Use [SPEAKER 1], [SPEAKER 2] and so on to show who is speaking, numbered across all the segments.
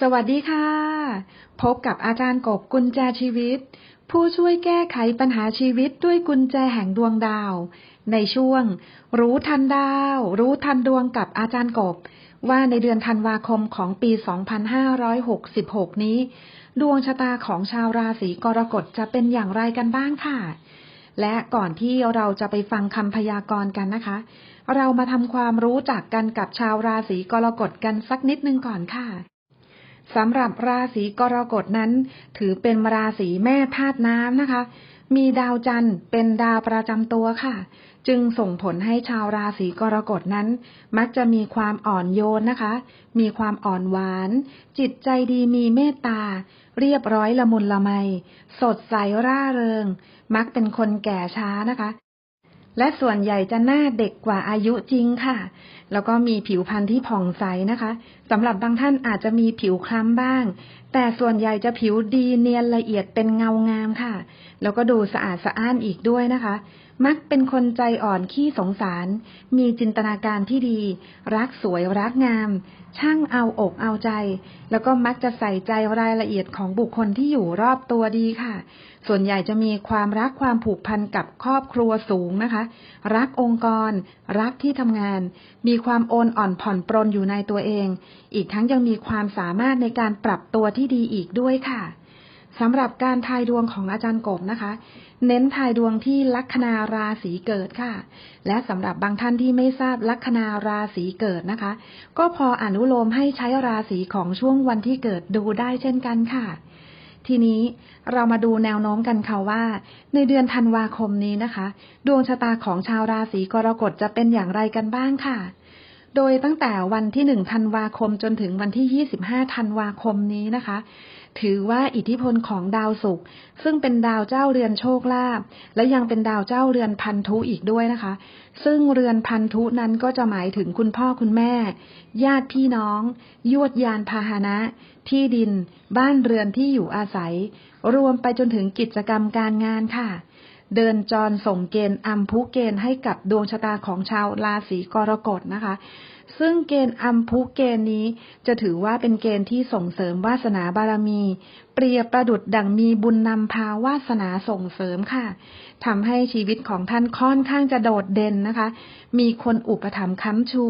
[SPEAKER 1] สวัสดีค่ะ พบกับอาจารย์กบกุญแจชีวิต ผู้ช่วยแก้ไขปัญหาชีวิตด้วยกุญแจแห่งดวงดาว ในช่วง รู้ทันดาว รู้ทันดวงกับอาจารย์กบ ว่าในเดือนธันวาคมของปี 2566 นี้ ดวงชะตาของชาวราศีกรกฎจะเป็นอย่างไรกันบ้างค่ะ และก่อนที่เราจะไปฟังคำพยากรณ์กันนะคะ เรามาทำความรู้จักกันกับชาวราศีกรกฎกันสักนิดนึงก่อนค่ะ สำหรับราศีกรกฎนั้น ถือเป็นราศีแม่ธาตุน้ำนะคะ มีดาวจันทร์เป็นดาวประจำตัวค่ะ จึงส่งผลให้ชาวราศีกรกฎนั้น มักจะมีความอ่อนโยนนะคะ มีความอ่อนหวาน จิตใจดีมีเมตตา เรียบร้อยละมุนละไม สดใสร่าเริง มักเป็นคนแก่ช้านะคะ และส่วนใหญ่จะหน้าเด็กกว่าอายุจริงค่ะ แล้วก็มีผิวพรรณที่ผ่องใสนะคะสำหรับบางท่านอาจจะมีผิวคล้ำบ้าง แต่ส่วนใหญ่จะผิวดีเนียนละเอียดเป็นเงางามค่ะ แล้วก็ดูสะอาดสะอ้านอีกด้วยนะคะ มักเป็นคนใจอ่อนขี้สงสาร มีจินตนาการที่ดี รักสวยรักงาม ช่างเอาอกเอาใจ แล้วก็มักจะใส่ใจรายละเอียดของบุคคลที่อยู่รอบตัวดีค่ะ ส่วนใหญ่จะมีความรักความผูกพันกับครอบครัวสูงนะคะ รักองค์กร รักที่ทำงาน มีความโอนอ่อนผ่อนปรนอยู่ในตัวเอง อีกทั้งยังมีความสามารถในการปรับตัวที่ดีอีกด้วยค่ะ สำหรับการทายดวงของอาจารย์กบนะคะ เน้นทายดวงที่ลัคนาราศีเกิดค่ะ และสำหรับบางท่านที่ไม่ทราบลัคนาราศีเกิดนะคะ ก็พออนุโลมให้ใช้ราศีของช่วงวันที่เกิดดูได้เช่นกันค่ะ ทีนี้เรามาดูแนวโน้มกันค่ะว่า ในเดือนธันวาคมนี้นะคะ ดวงชะตาของชาวราศีกรกฎจะเป็นอย่างไรกันบ้างค่ะโดยตั้งแต่วันที่หนึ่งธันวาคมจนถึงวันที่ยี่สิบห้าธันวาคมนี้นะคะ ถือว่าอิทธิพลของดาวศุกร์ซึ่งเป็นดาวเจ้าเรือนโชคลาภและยังเป็นดาวเจ้าเรือนพันธุอีกด้วยนะคะ ซึ่งเรือนพันธุนั้นก็จะหมายถึงคุณพ่อคุณแม่ ญาติพี่น้อง ยวดยานพาหนะ ที่ดิน บ้านเรือนที่อยู่อาศัย รวมไปจนถึงกิจกรรมการงานค่ะ เดินจรส่งเกณฑ์อัมพุเกณฑ์ให้กับดวงชะตาของชาวราศีกรกฎนะคะ ซึ่งเกณฑ์อัมพุเกณฑ์นี้จะถือว่าเป็นเกณฑ์ที่ส่งเสริมวาสนาบารมี เปรียบประดุดดังมีบุญนำพาวาสนาส่งเสริมค่ะทำให้ชีวิตของท่านค่อนข้างจะโดดเด่นนะคะ มีคนอุปถัมภ์ค้ำชู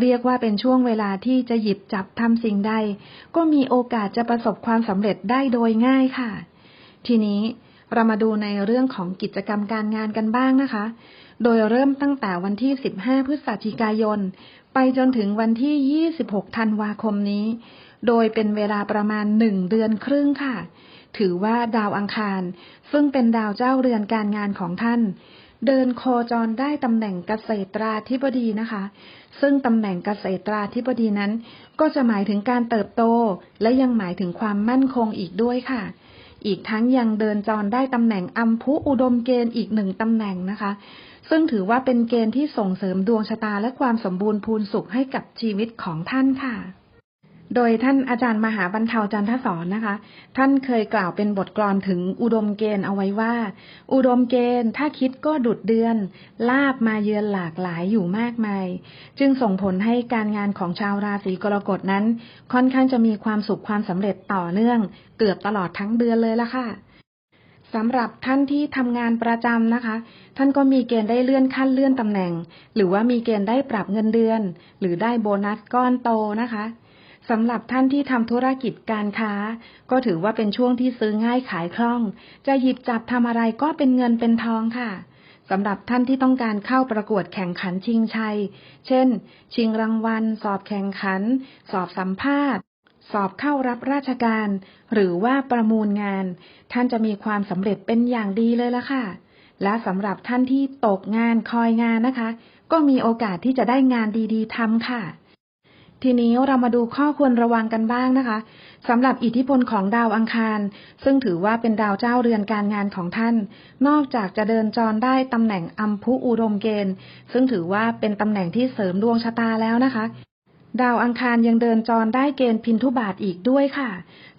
[SPEAKER 1] เรียกว่าเป็นช่วงเวลาที่จะหยิบจับทำสิ่งใด ก็มีโอกาสจะประสบความสำเร็จได้โดยง่ายค่ะ ทีนี้ เรามาดูในเรื่องของกิจกรรมการงานกันบ้างนะคะ โดยเริ่มตั้งแต่วันที่ 15 พฤศจิกายน ไปจนถึงวันที่ 26 ธันวาคมนี้ โดยเป็นเวลาประมาณ 1 เดือนครึ่งค่ะ ถือว่าดาวอังคาร ซึ่งเป็นดาวเจ้าเรือนการงานของท่าน เดินโคจรได้ตำแหน่งเกษตราธิบดีนะคะ ซึ่งตำแหน่งเกษตราธิบดีนั้น ก็จะหมายถึงการเติบโต และยังหมายถึงความมั่นคงอีกด้วยค่ะ อีกทั้งยังเดินจรได้ตำแหน่งอัมพุอุดมเกณฑ์อีกหนึ่งตำแหน่งนะคะ ซึ่งถือว่าเป็นเกณฑ์ที่ส่งเสริมดวงชะตาและความสมบูรณ์พูนสุขให้กับชีวิตของท่านค่ะ โดยท่านอาจารย์มหาบรรเทาจันทสอนนะคะ ท่านเคยกล่าวเป็นบทกลอนถึงอุดมเกณฑ์เอาไว้ว่า อุดมเกณฑ์ถ้าคิดก็ดุดเดือน ลาบมาเยือนหลากหลายอยู่มากมาย จึงส่งผลให้การงานของชาวราศีกรกฎนั้น ค่อนข้างจะมีความสุขความสำเร็จต่อเนื่อง เกือบตลอดทั้งเดือนเลยละค่ะสำหรับท่านที่ทำงานประจำนะคะ ท่านก็มีเกณฑ์ได้เลื่อนขั้นเลื่อนตำแหน่ง หรือว่ามีเกณฑ์ได้ปรับเงินเดือน หรือได้โบนัสก้อนโตนะคะ สำหรับท่านที่ทำธุรกิจการค้า ก็ถือว่าเป็นช่วงที่ซื้อง่ายขายคล่อง จะหยิบจับทำอะไรก็เป็นเงินเป็นทองค่ะสำหรับท่านที่ต้องการเข้าประกวดแข่งขันชิงชัย เช่น ชิงรางวัล สอบแข่งขัน สอบสัมภาษณ์ สอบเข้ารับราชการ หรือว่าประมูลงาน ท่านจะมีความสำเร็จเป็นอย่างดีเลยละค่ะ และสำหรับท่านที่ตกงานคอยงานนะคะ ก็มีโอกาสที่จะได้งานดีๆทำค่ะ ทีนี้เรามาดูข้อควรระวังกันบ้างนะคะสำหรับอิทธิพลของดาวอังคาร ซึ่งถือว่าเป็นดาวเจ้าเรือนการงานของท่าน นอกจากจะเดินจรได้ตำแหน่งอัมพุอุดมเกณฑ์ ซึ่งถือว่าเป็นตำแหน่งที่เสริมดวงชะตาแล้วนะคะ ดาวอังคารยังเดินจรได้เกณฑ์พินทุบาทอีกด้วยค่ะ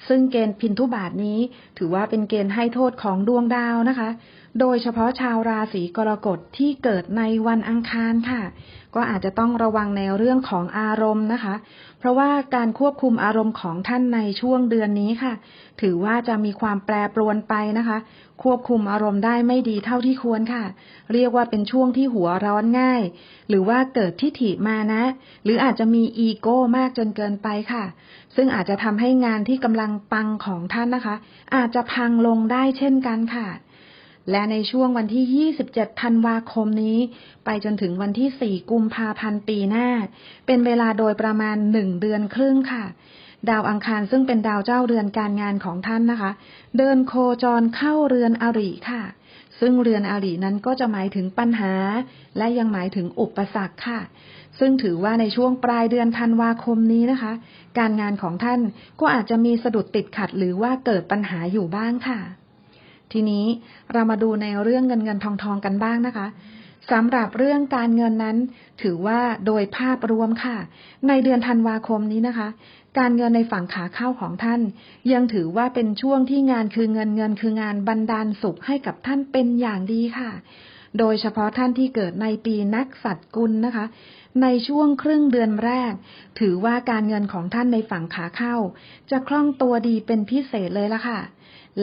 [SPEAKER 1] ซึ่งเกณฑ์พินทุบาทนี้ ถือว่าเป็นเกณฑ์ให้โทษของดวงดาวนะคะ โดยเฉพาะชาวราศีกรกฎที่เกิดในวันอังคารค่ะ ก็อาจจะต้องระวังในเรื่องของอารมณ์นะคะ เพราะว่าการควบคุมอารมณ์ของท่านในช่วงเดือนนี้ค่ะ ถือว่าจะมีความแปรปรวนไปนะคะ ควบคุมอารมณ์ได้ไม่ดีเท่าที่ควรค่ะ เรียกว่าเป็นช่วงที่หัวร้อนง่าย หรือว่าเกิดทิฐิมานะ หรืออาจจะมีอีโก้มากจนเกินไปค่ะ ซึ่งอาจจะทำให้งานที่กำลังปังของท่านนะคะ อาจจะพังลงได้เช่นกันค่ะ และในช่วงวันที่ 27 ธันวาคมนี้ ไปจนถึงวันที่ 4 กุมภาพันธ์ปีหน้า เป็นเวลาโดยประมาณ 1 เดือนครึ่งค่ะดาวอังคารซึ่งเป็นดาวเจ้าเรือนการงานของท่านนะคะ เดินโคจรเข้าเรือนอริค่ะ ซึ่งเรือนอรินั้นก็จะหมายถึงปัญหา และยังหมายถึงอุปสรรคค่ะ ซึ่งถือว่าในช่วงปลายเดือนธันวาคมนี้นะคะ การงานของท่านก็อาจจะมีสะดุดติดขัดหรือว่าเกิดปัญหาอยู่บ้างค่ะ ทีนี้เรามาดูในเรื่องเงินเงินทองทองกันบ้างนะคะสำหรับเรื่องการเงินนั้น ถือว่าโดยภาพรวมค่ะ ในเดือนธันวาคมนี้นะคะ การเงินในฝั่งขาเข้าของท่าน ยังถือว่าเป็นช่วงที่งานคือเงินเงินคืองานบันดาลสุขให้กับท่านเป็นอย่างดีค่ะ โดยเฉพาะท่านที่เกิดในปีนักสัตว์กุลนะคะ ในช่วงครึ่งเดือนแรก ถือว่าการเงินของท่านในฝั่งขาเข้า จะคล่องตัวดีเป็นพิเศษเลยละค่ะ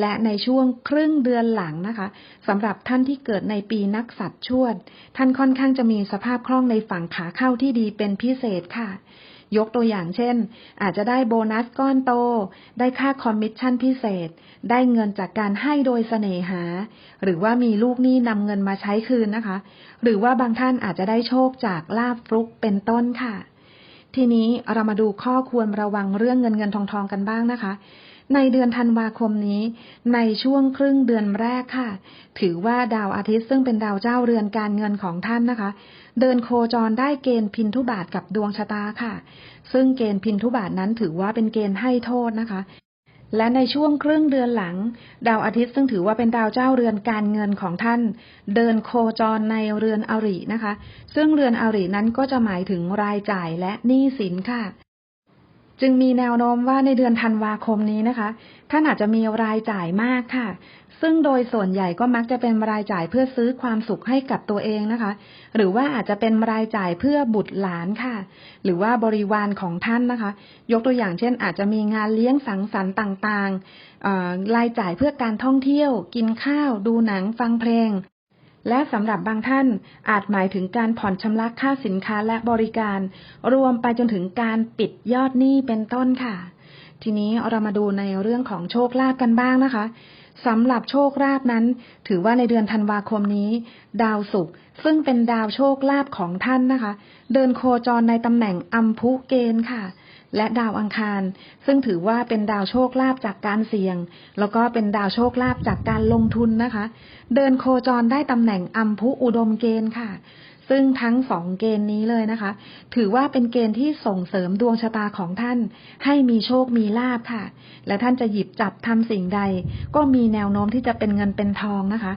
[SPEAKER 1] และในช่วงครึ่งเดือนหลังนะคะสำหรับท่านที่เกิดในปีนักสัตว์ชวด ท่านค่อนข้างจะมีสภาพคล่องในฝั่งขาเข้าที่ดีเป็นพิเศษค่ะ ยกตัวอย่างเช่น อาจจะได้โบนัสก้อนโต ได้ค่าคอมมิชชั่นพิเศษ ได้เงินจากการให้โดยเสน่หา หรือว่ามีลูกหนี้นำเงินมาใช้คืนนะคะ หรือว่าบางท่านอาจจะได้โชคจากลาบฟลุกเป็นต้นค่ะ ทีนี้เรามาดูข้อควรระวังเรื่องเงินเงินทองทองกันบ้างนะคะ ในเดือนธันวาคมนี้ ในช่วงครึ่งเดือนแรกค่ะ ถือว่าดาวอาทิตย์ซึ่งเป็นดาวเจ้าเรือนการเงินของท่านนะคะ เดินโคจรได้เกณฑ์พินทุบาทกับดวงชะตาค่ะ ซึ่งเกณฑ์พินทุบาทนั้นถือว่าเป็นเกณฑ์ให้โทษนะคะและในช่วงครึ่งเดือนหลัง ดาวอาทิตย์ซึ่งถือว่าเป็นดาวเจ้าเรือนการเงินของท่าน เดินโคจรในเรือนอรินะคะ ซึ่งเรือนอรินั้นก็จะหมายถึงรายจ่ายและหนี้สินค่ะ จึงมีแนวโน้มว่าในเดือนธันวาคมนี้นะคะ ท่านอาจจะมีรายจ่ายมากค่ะ ซึ่งโดยส่วนใหญ่ก็มักจะเป็นรายจ่ายเพื่อซื้อความสุขให้กับตัวเองนะคะ หรือว่าอาจจะเป็นรายจ่ายเพื่อบุตรหลานค่ะ หรือว่าบริวารของท่านนะคะ ยกตัวอย่างเช่น อาจจะมีงานเลี้ยงสังสรรค์ต่างๆรายจ่ายเพื่อการท่องเที่ยว กินข้าว ดูหนัง ฟังเพลง และสำหรับบางท่านอาจหมายถึงการผ่อนชำระค่าสินค้าและบริการ รวมไปจนถึงการปิดยอดหนี้เป็นต้นค่ะ ทีนี้เรามาดูในเรื่องของโชคลาภกันบ้างนะคะสำหรับโชคลาภนั้น ถือว่าในเดือนธันวาคมนี้ ดาวศุกร์ซึ่งเป็นดาวโชคลาภของท่านนะคะ เดินโคจรในตำแหน่งอัมพุเกณฑ์ค่ะ และดาวอังคาร ซึ่งถือว่าเป็นดาวโชคลาภจากการเสี่ยง แล้วก็เป็นดาวโชคลาภจากการลงทุนนะคะ เดินโคจรได้ตำแหน่งอัมพุอุดมเกณฑ์ค่ะ ซึ่งทั้งสองเกณฑ์นี้เลยนะคะ ถือว่าเป็นเกณฑ์ที่ส่งเสริมดวงชะตาของท่าน ให้มีโชคมีลาภค่ะ และท่านจะหยิบจับทำสิ่งใด ก็มีแนวโน้มที่จะเป็นเงินเป็นทองนะคะ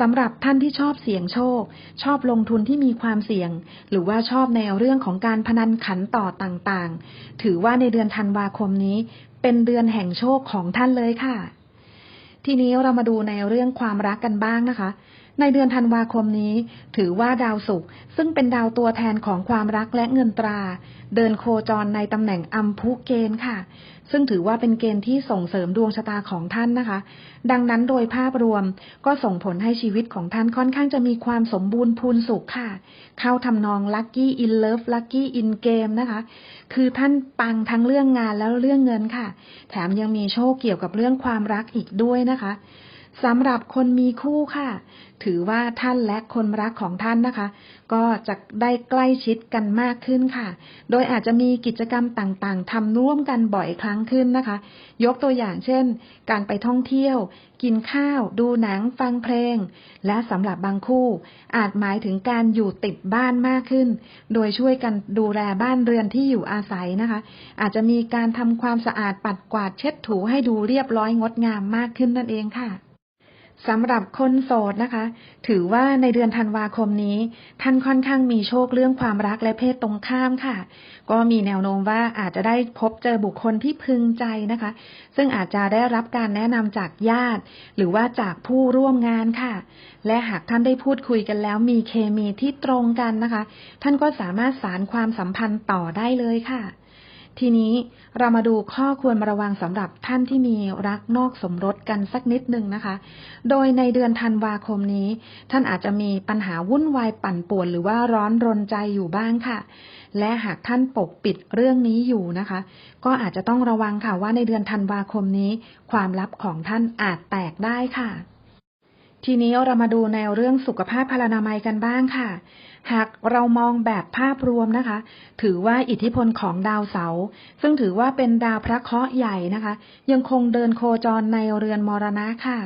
[SPEAKER 1] สำหรับท่านที่ชอบเสี่ยงโชค ชอบลงทุนที่มีความเสี่ยง หรือว่าชอบแนวเรื่องของการพนันขันต่อต่างๆ ถือว่าในเดือนธันวาคมนี้ เป็นเดือนแห่งโชคของท่านเลยค่ะ ทีนี้เรามาดูในเรื่องความรักกันบ้างนะคะ ในเดือนธันวาคมนี้ ถือว่าดาวศุกร์ซึ่งเป็นดาวตัวแทนของความรักและเงินตรา เดินโคจรในตำแหน่งอัมพุเกณฑ์ค่ะ ซึ่งถือว่าเป็นเกณฑ์ที่ส่งเสริมดวงชะตาของท่านนะคะ ดังนั้นโดยภาพรวมก็ส่งผลให้ชีวิตของท่านค่อนข้างจะมีความสมบูรณ์พูนสุขค่ะ เข้าทำนองลัคกี้อินเลิฟลัคกี้อินเกมนะคะ คือท่านปังทั้งเรื่องงานแล้วเรื่องเงินค่ะ แถมยังมีโชคเกี่ยวกับเรื่องความรักอีกด้วยนะคะ สำหรับคนมีคู่ค่ะ ถือว่าท่านและคนรักของท่านนะคะ ก็จะได้ใกล้ชิดกันมากขึ้นค่ะ โดยอาจจะมีกิจกรรมต่างๆทำร่วมกันบ่อยครั้งขึ้นนะคะ ยกตัวอย่างเช่น การไปท่องเที่ยว กินข้าว ดูหนัง ฟังเพลง และสำหรับบางคู่ อาจหมายถึงการอยู่ติดบ้านมากขึ้น โดยช่วยกันดูแลบ้านเรือนที่อยู่อาศัยนะคะ อาจจะมีการทำความสะอาดปัดกวาดเช็ดถูให้ดูเรียบร้อยงดงามมากขึ้นนั่นเองค่ะ สำหรับคนโสดนะคะ ถือว่าในเดือนธันวาคมนี้ ท่านค่อนข้างมีโชคเรื่องความรักและเพศตรงข้ามค่ะ ก็มีแนวโน้มว่าอาจจะได้พบเจอบุคคลที่พึงใจนะคะ ซึ่งอาจจะได้รับการแนะนำจากญาติ หรือว่าจากผู้ร่วมงานค่ะ และหากท่านได้พูดคุยกันแล้วมีเคมีที่ตรงกันนะคะ ท่านก็สามารถสารความสัมพันธ์ต่อได้เลยค่ะ ทีนี้เรามาดูข้อควรระวังสำหรับท่านที่มีรักนอกสมรสกันสักนิดหนึ่งนะคะ โดยในเดือนธันวาคมนี้ ท่านอาจจะมีปัญหาวุ่นวายปั่นป่วนหรือว่าร้อนรนใจอยู่บ้างค่ะ และหากท่านปกปิดเรื่องนี้อยู่นะคะ ก็อาจจะต้องระวังค่ะว่าในเดือนธันวาคมนี้ ความลับของท่านอาจแตกได้ค่ะ ทีนี้เรามาดูแนเรื่องสุขภาพพลานามัยกันบ้างค่ะหากเรามองแบบภาพรวมนะคะ ถือว่าอิทธิพลของดาวเสาร์ซึ่งถือว่าเป็นดาวพระเคราะห์ใหญ่นะคะ ยังคงเดินโคจรในเรือนมรณะค่ะ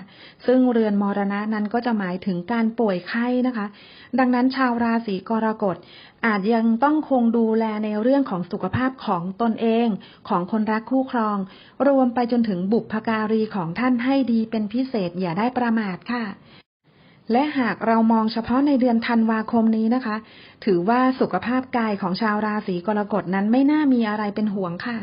[SPEAKER 1] ซึ่งเรือนมรณะนั้นก็จะหมายถึงการป่วยไข้นะคะ ดังนั้นชาวราศีกรกฎอาจยังต้องคงดูแลในเรื่องของสุขภาพของตนเอง ของคนรักคู่ครอง รวมไปจนถึงบุพการีของท่านให้ดีเป็นพิเศษอย่าได้ประมาทค่ะ และหากเรามองเฉพาะในเดือนธันวาคมนี้นะคะ ถือว่าสุขภาพกายของชาวราศีกรกฎนั้นไม่น่ามีอะไรเป็นห่วงค่ะ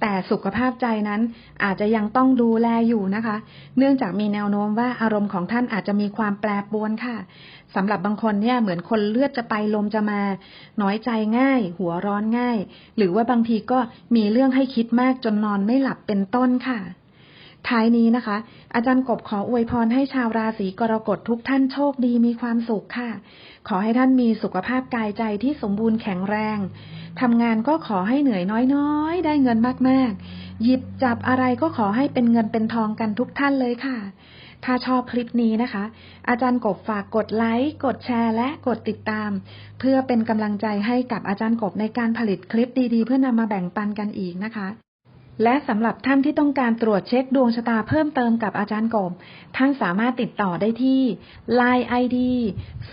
[SPEAKER 1] แต่สุขภาพใจนั้นอาจจะยังต้องดูแลอยู่นะคะ เนื่องจากมีแนวโน้มว่าอารมณ์ของท่านอาจจะมีความแปรปรวนค่ะสำหรับบางคนเนี่ยเหมือนคนเลือดจะไปลมจะมา น้อยใจง่าย หัวร้อนง่าย หรือว่าบางทีก็มีเรื่องให้คิดมากจนนอนไม่หลับเป็นต้นค่ะ ท้ายนี้นะคะ อาจารย์กบขออวยพรให้ชาวราศีกรกฎทุกท่านโชคดีมีความสุขค่ะ ขอให้ท่านมีสุขภาพกายใจที่สมบูรณ์แข็งแรงทำงานก็ขอให้เหนื่อยน้อยๆ ได้เงินมากๆ หยิบจับอะไรก็ขอให้เป็นเงินเป็นทองกันทุกท่านเลยค่ะ ถ้าชอบคลิปนี้นะคะ อาจารย์กบฝากกดไลค์ กดแชร์ และกดติดตาม เพื่อเป็นกำลังใจให้กับอาจารย์กบในการผลิตคลิปดีๆ เพื่อนำมาแบ่งปันกันอีกนะคะ และสำหรับท่านที่ต้องการตรวจเช็คดวงชะตาเพิ่มเติมกับอาจารย์กบ ท่านสามารถติดต่อได้ที่ Line ID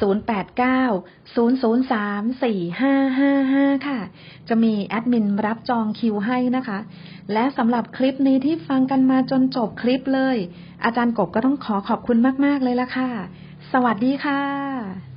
[SPEAKER 1] 0890034555 ค่ะ จะมีแอดมินรับจองคิวให้นะคะ และสำหรับคลิปนี้ที่ฟังกันมาจนจบคลิปเลย อาจารย์กบก็ต้องขอขอบคุณมาก ๆ เลยละค่ะ สวัสดีค่ะ